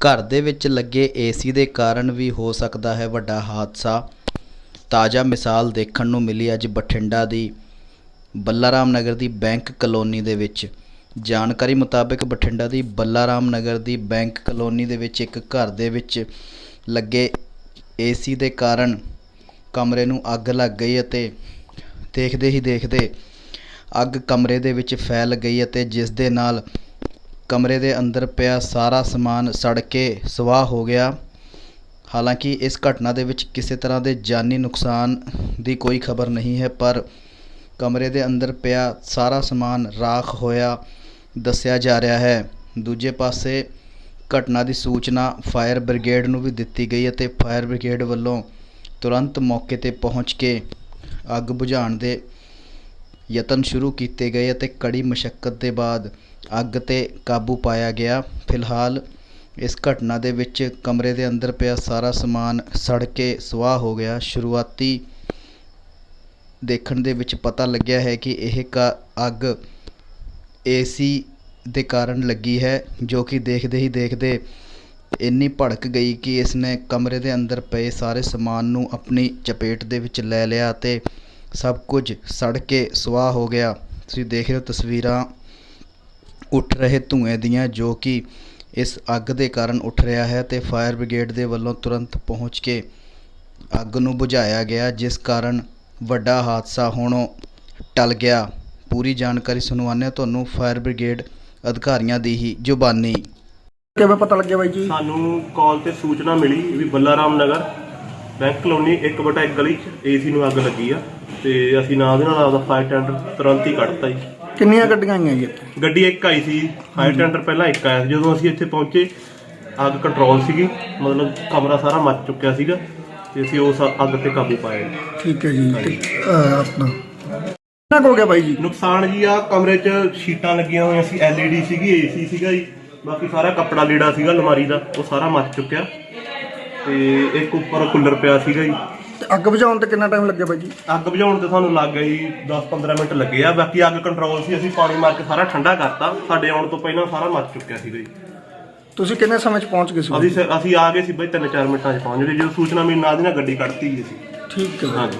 ਘਰ ਦੇ ਵਿੱਚ ਲੱਗੇ ਏਸੀ ਦੇ ਕਾਰਨ ਵੀ ਹੋ ਸਕਦਾ ਹੈ ਵੱਡਾ ਹਾਦਸਾ। ਤਾਜ਼ਾ ਮਿਸਾਲ ਦੇਖਣ ਨੂੰ ਮਿਲੀ ਅੱਜ ਬਠਿੰਡਾ ਦੀ ਬੱਲਾਰਾਮ ਨਗਰ ਦੀ ਬੈਂਕ ਕਲੋਨੀ ਦੇ ਵਿੱਚ। ਜਾਣਕਾਰੀ ਮੁਤਾਬਕ ਬਠਿੰਡਾ ਦੀ ਬੱਲਾਰਾਮ ਨਗਰ ਦੀ ਬੈਂਕ ਕਲੋਨੀ ਦੇ ਵਿੱਚ ਇੱਕ ਘਰ ਦੇ ਵਿੱਚ ਲੱਗੇ ਏਸੀ ਦੇ ਕਾਰਨ ਕਮਰੇ ਨੂੰ ਅੱਗ ਲੱਗ ਗਈ ਅਤੇ ਦੇਖਦੇ ਹੀ ਦੇਖਦੇ ਅੱਗ ਕਮਰੇ ਦੇ ਵਿੱਚ ਫੈਲ ਗਈ ਅਤੇ ਜਿਸ ਦੇ ਨਾਲ ਕਮਰੇ ਦੇ ਅੰਦਰ ਪਿਆ ਸਾਰਾ ਸਮਾਨ ਸੜ ਕੇ ਸੁਆਹ ਹੋ ਗਿਆ। ਹਾਲਾਂਕਿ ਇਸ ਘਟਨਾ ਦੇ ਵਿੱਚ ਕਿਸੇ ਤਰ੍ਹਾਂ ਦੇ ਜਾਨੀ ਨੁਕਸਾਨ ਦੀ ਕੋਈ ਖਬਰ ਨਹੀਂ ਹੈ, ਪਰ ਕਮਰੇ ਦੇ ਅੰਦਰ ਪਿਆ ਸਾਰਾ ਸਮਾਨ ਰਾਖ ਹੋਇਆ ਦੱਸਿਆ ਜਾ ਰਿਹਾ ਹੈ। ਦੂਜੇ ਪਾਸੇ ਘਟਨਾ ਦੀ ਸੂਚਨਾ ਫਾਇਰ ਬ੍ਰਿਗੇਡ ਨੂੰ ਵੀ ਦਿੱਤੀ ਗਈ ਅਤੇ ਫਾਇਰ ਬ੍ਰਿਗੇਡ ਵੱਲੋਂ ਤੁਰੰਤ ਮੌਕੇ ਤੇ ਪਹੁੰਚ ਕੇ ਅੱਗ ਬੁਝਾਉਣ ਦੇ ਯਤਨ ਸ਼ੁਰੂ ਕੀਤੇ ਗਏ ਅਤੇ ਕੜੀ ਮਸ਼ੱਕਤ ਦੇ ਬਾਅਦ ਅੱਗ ਤੇ ਕਾਬੂ ਪਾਇਆ ਗਿਆ। ਫਿਲਹਾਲ ਇਸ ਘਟਨਾ ਦੇ ਵਿੱਚ ਕਮਰੇ ਦੇ ਅੰਦਰ ਪਿਆ ਸਾਰਾ ਸਮਾਨ ਸੜ ਕੇ ਸੁਆਹ ਹੋ ਗਿਆ। ਸ਼ੁਰੂਆਤੀ ਦੇਖਣ ਦੇ ਵਿੱਚ ਪਤਾ ਲੱਗਿਆ ਹੈ ਕਿ ਇਹ ਕਾ ਅੱਗ ਏਸੀ ਦੇ ਕਾਰਨ ਲੱਗੀ ਹੈ, ਜੋ ਕਿ ਦੇਖਦੇ ਹੀ ਦੇਖਦੇ ਇੰਨੀ ਭੜਕ ਗਈ ਕਿ ਇਸ ਨੇ ਕਮਰੇ ਦੇ ਅੰਦਰ ਪਏ ਸਾਰੇ ਸਮਾਨ ਨੂੰ ਆਪਣੀ ਚਪੇਟ ਦੇ ਵਿੱਚ ਲੈ ਲਿਆ ਅਤੇ ਸਭ ਕੁਝ ਸੜ ਕੇ ਸੁਆਹ ਹੋ ਗਿਆ। ਤੁਸੀਂ ਦੇਖ ਰਹੇ ਹੋ ਤਸਵੀਰਾਂ ਉੱਠ ਰਹੇ ਧੂਏ ਦੀਆਂ ਜੋ ਕਿ ਇਸ ਅੱਗ ਦੇ ਕਾਰਨ ਉੱਠ ਰਿਹਾ ਹੈ ਤੇ ਫਾਇਰ ਬ੍ਰਿਗੇਡ ਦੇ ਵੱਲੋਂ ਤੁਰੰਤ ਪਹੁੰਚ ਕੇ ਅੱਗ ਨੂੰ ਬੁਝਾਇਆ ਗਿਆ ਜਿਸ ਕਾਰਨ ਵੱਡਾ ਹਾਦਸਾ ਹੋਣੋਂ ਟਲ ਗਿਆ। ਪੂਰੀ ਜਾਣਕਾਰੀ ਸੁਣਵਾਉਂਦੇ ਹਾਂ ਤੁਹਾਨੂੰ ਫਾਇਰ ਬ੍ਰਿਗੇਡ ਅਧਿਕਾਰੀਆਂ ਦੀ ਹੀ ਜ਼ੁਬਾਨੀ। ਕਿਵੇਂ ਪਤਾ ਲੱਗਿਆ ਬਾਈ ਜੀ? ਸਾਨੂੰ ਕਾਲ ਤੇ ਸੂਚਨਾ ਮਿਲੀ ਵੀ ਬੱਲਾਰਾਮ ਨਗਰ। ਬੈਂਕ ਕਲੋਨੀ 1/1 ਗਲੀ 'ਚ ਏਸੀ ਨੂੰ ਅੱਗ ਲੱਗੀ ਆ ਤੇ ਅਸੀਂ ਨਾਲ ਦੇ ਨਾਲ ਆਪਦਾ ਫਾਇਰ ਟੈਂਡਰ ਤੁਰੰਤ ਹੀ ਕੱਢਤਾ ਜੀ। ਕਿੰਨੀਆਂ ਗੱਡੀਆਂ ਆਈਆਂ ਜੀ ਇੱਥੇ? ਗੱਡੀ ਇੱਕ ਆਈ ਸੀ ਫਾਇਰ ਟੈਂਡਰ ਪਹਿਲਾਂ ਇੱਕ ਆਇਆ ਸੀ ਜਦੋਂ ਅਸੀਂ ਇੱਥੇ ਪਹੁੰਚੇ ਅੱਗ ਕੰਟਰੋਲ ਸੀਗੀ ਮਤਲਬ ਕਮਰਾ ਸਾਰਾ ਮੱਚ ਚੁੱਕਿਆ ਸੀਗਾ ਤੇ ਅਸੀਂ ਉਸ ਅੱਗ ਤੇ ਕਾਬੂ ਪਾਇਆ ਠੀਕ ਹੈ ਜੀ ਤੇ, ਅਹ, ਆਪਣਾ। ਕਿੰਨਾ ਕੁ ਹੋ ਗਿਆ ਬਾਈ ਜੀ? ਨੁਕਸਾਨ ਜੀ ਆ ਕਮਰੇ 'ਚ ਸ਼ੀਟਾਂ ਲੱਗੀਆਂ ਹੋਈਆਂ ਸੀ LED ਸੀਗੀ ਏਸੀ ਸੀਗਾ ਜੀ ਬਾਕੀ ਸਾਰਾ ਕੱਪੜਾ ਲੀੜਾ ਸੀਗਾ ਅਲਮਾਰੀ ਦਾ ਉਹ ਸਾਰਾ ਮੱਚ ਚੁੱਕਿਆ। ਤੇ ਇੱਕ ਉੱਪਰ ਕੂਲਰ ਪਿਆ ਸੀਗਾ ਜੀ। ਤੇ ਅੱਗ ਬੁਝਾਉਣ ਤੇ ਕਿੰਨਾ ਟਾਈਮ ਲੱਗਿਆ ਬਾਈ ਜੀ? ਅੱਗ ਬੁਝਾਉਣ ਤੇ ਸਾਨੂੰ ਲੱਗ ਗਈ 10-15 ਮਿੰਟ ਲੱਗੇ ਆ। ਬਾਕੀ ਅੱਗ ਕੰਟਰੋਲ ਸੀ ਅਸੀਂ ਪਾਣੀ ਮਾਰ ਕੇ ਸਾਰਾ ਠੰਡਾ ਕਰਤਾ। ਸਾਡੇ ਆਉਣ ਤੋਂ ਪਹਿਲਾਂ ਸਾਰਾ ਮੱਚ ਚੁੱਕਿਆ ਸੀਗਾ ਜੀ। ਤੁਸੀਂ ਕਿੰਨੇ ਸਮੇਂ 'ਚ ਪਹੁੰਚ ਗਏ ਸੀ ਅਸੀਂ ਸ- ਅਸੀਂ ਆ ਗਏ ਸੀ ਬਈ 3-4 ਮਿੰਟਾਂ 'ਚ ਪਹੁੰਚ ਗਏ। ਜਦੋਂ ਸੂਚਨਾ ਮਿਲੀ ਨਾਲ ਦੀ ਨਾਲ ਗੱਡੀ ਕੱਢਤੀ ਜੀ ਅਸੀਂ ਠੀਕ ਹੈ। ਹਾਂਜੀ।